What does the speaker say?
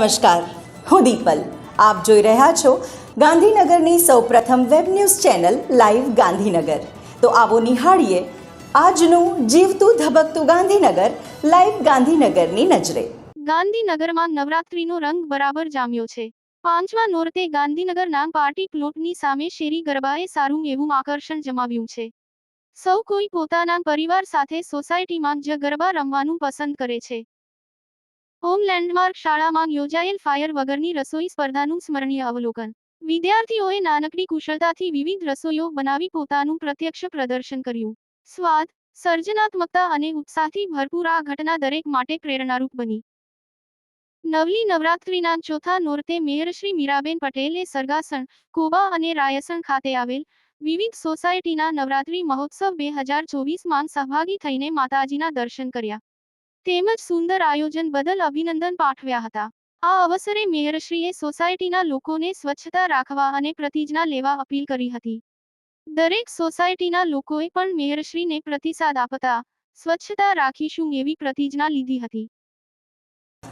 નમસ્કાર, હું દીપલ. આપ જોઈ રહ્યા છો ગાંધીનગરની સૌપ્રથમ web news channel live Gandhinagar. તો આવો નિહાળીએ આજનું જીવતું ધબકતું ગાંધીનગર, લાઈવ ગાંધીનગરની નજરે. ગાંધીનગરમાં નવરાત્રીનો રંગ બરાબર જામ્યો છે. પાંચમા નોરતે ગાંધીનગરના પાર્ટી પ્લોટની સામે શેરી ગરબાએ સારું એવું આકર્ષણ જમાવ્યું છે. સૌ કોઈ પોતાના પરિવાર સાથે સોસાયટીમાં જ ગરબા રમવાનું પસંદ કરે છે. હોમ લેન્ડમાર્ક શાળામાં યોજાયેલ ફાયર વગરની રસોઈ સ્પર્ધાનું સ્મરણીય અવલોકન. વિદ્યાર્થીઓએ નાનકડી કુશળતાથી વિવિધ રસોઈઓ બનાવી પોતાનું પ્રત્યક્ષ પ્રદર્શન કર્યું. સ્વાદ, સર્જનાત્મકતા અને ઉત્સાહથી ભરપૂર આ ઘટના દરેક માટે પ્રેરણારૂપ બની. નવલી નવરાત્રિના ચોથા નોરતે મેયર શ્રી મીરાબેન પટેલે સરગાસણ, કોબા અને રાયસણ ખાતે આવેલ વિવિધ સોસાયટીના નવરાત્રિ મહોત્સવ બે હજાર ચોવીસમાં સહભાગી થઈને માતાજીના દર્શન કર્યા. તેમજ સુંદર આયોજન બદલ અભિનંદન પાઠવ્યા હતા. આ અવસરે મેયરશ્રીએ સોસાયટીના લોકોને સ્વચ્છતા રાખવા અને પ્રતિજ્ઞા લેવા અપીલ કરી હતી. દરેક સોસાયટીના લોકોએ પણ મેયરશ્રીને પ્રતિસાદ આપતા સ્વચ્છતા રાખીશું એવી પ્રતિજ્ઞા લીધી હતી.